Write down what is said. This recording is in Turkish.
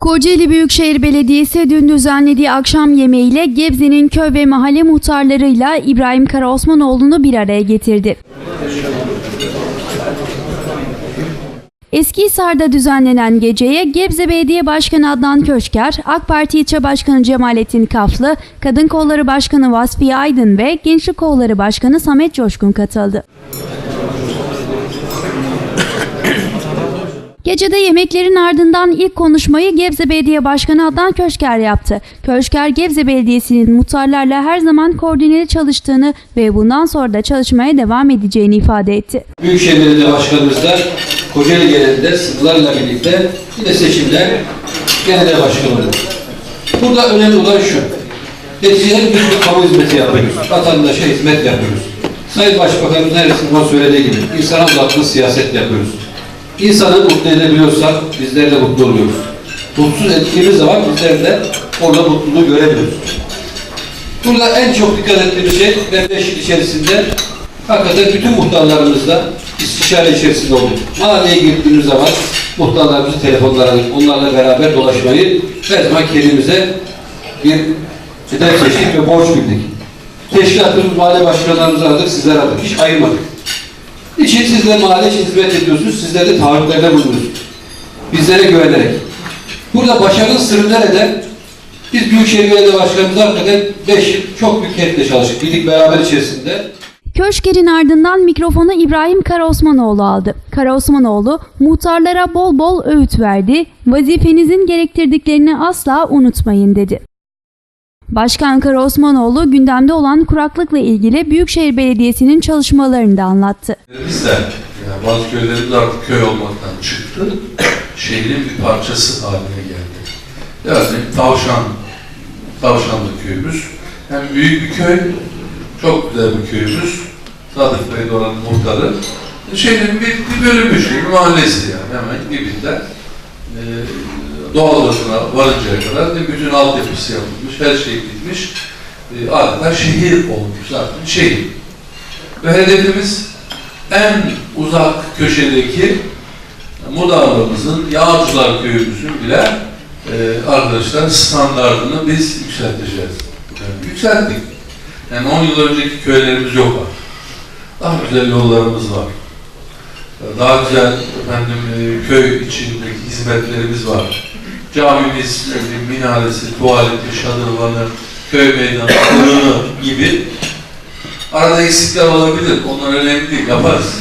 Kocaeli Büyükşehir Belediyesi dün düzenlediği akşam yemeğiyle Gebze'nin köy ve mahalle muhtarlarıyla İbrahim Karaosmanoğlu'nu bir araya getirdi. Eskihisar'da düzenlenen geceye Gebze Belediye Başkanı Adnan Köşker, AK Parti İlçe Başkanı Cemalettin Kaflı, Kadın Kolları Başkanı Vasfiye Aydın ve Gençlik Kolları Başkanı Samet Coşkun katıldı. Gecede yemeklerin ardından ilk konuşmayı Gebze Belediye Başkanı Adnan Köşker yaptı. Köşker, Gebze Belediyesi'nin muhtarlarla her zaman koordineli çalıştığını ve bundan sonra da çalışmaya devam edeceğini ifade etti. Büyükşehir Belediye Başkanımızla Kocaeli genelinde sınırlarla birlikte bir de seçimler genel başkan oldu. Burada önemli olan şu. Neticede biz bir kamu hizmeti yapıyoruz. Vatandaşa hizmet yapıyoruz. Sayın Başbakanımız neresinde söylediği gibi insana odaklı siyaset yapıyoruz. İnsanı mutlu edebiliyorsak bizler de mutlu oluyoruz. Mutsuz ettiğimiz zaman bizler de orada mutluluğu görebiliyoruz. Burada en çok dikkat ettiğimiz şey beş yıl içerisinde hakikaten bütün muhtarlarımızla istişare içerisinde olduk. Mahalleye girdiğimiz zaman muhtarlarımızı telefonlara aldık. Onlarla beraber dolaşmayı her zaman kendimize bir hedef seçtik ve borç bildik. Teşkilatımız, mahalle başkanlarımızı aradık, sizler aradık. Hiç ayırmadık. Niçin sizler mahalle için hizmet ediyorsunuz, sizler de taahhütlerde bulunuyorsunuz. Bizlere güvenerek. Burada başarının sırrı nerede? Biz Büyükşehir Belediye Başkanımız hakikaten 5 yıl çok büyük heyetle çalıştık. Birlik beraber içerisinde. Köşker'in ardından mikrofonu İbrahim Karaosmanoğlu aldı. Karaosmanoğlu muhtarlara bol bol öğüt verdi, vazifenizin gerektirdiklerini asla unutmayın dedi. Başkan Karaosmanoğlu gündemde olan kuraklıkla ilgili Büyükşehir Belediyesi'nin çalışmalarını da anlattı. Biz de yani bazı köylerimiz artık köy olmaktan çıktı. Şehrin bir parçası haline geldi. Yani Tavşan, Tavşanlı köyümüz. Hem büyük bir köy, çok güzel bir köyümüz. Sadık Bey oranın muhtarı. Şehrin bir, bir bölümü, bir mahallesi yani hemen dibinde. Ee, doğalgazına varıncaya kadar bir bütün altyapısı yapılmış, her şey bitmiş. Ee, adeta şehir olmuş zaten, şehir. Ve hedefimiz en uzak köşedeki Mudağlarımızın, Yağcılar köyümüzün bile e, arkadaşlar standartını biz yükselteceğiz. Yani yükselttik. Yani 10 yıl önceki köylerimiz yok artık. Daha güzel yollarımız var. Daha güzel efendim e, köy içindeki hizmetlerimiz var. Camimiz, minaresi, tuvaleti, şadırvanı, köy meydanı, gibi Arada eksikler olabilir. Onlar önemli değil. Yaparız.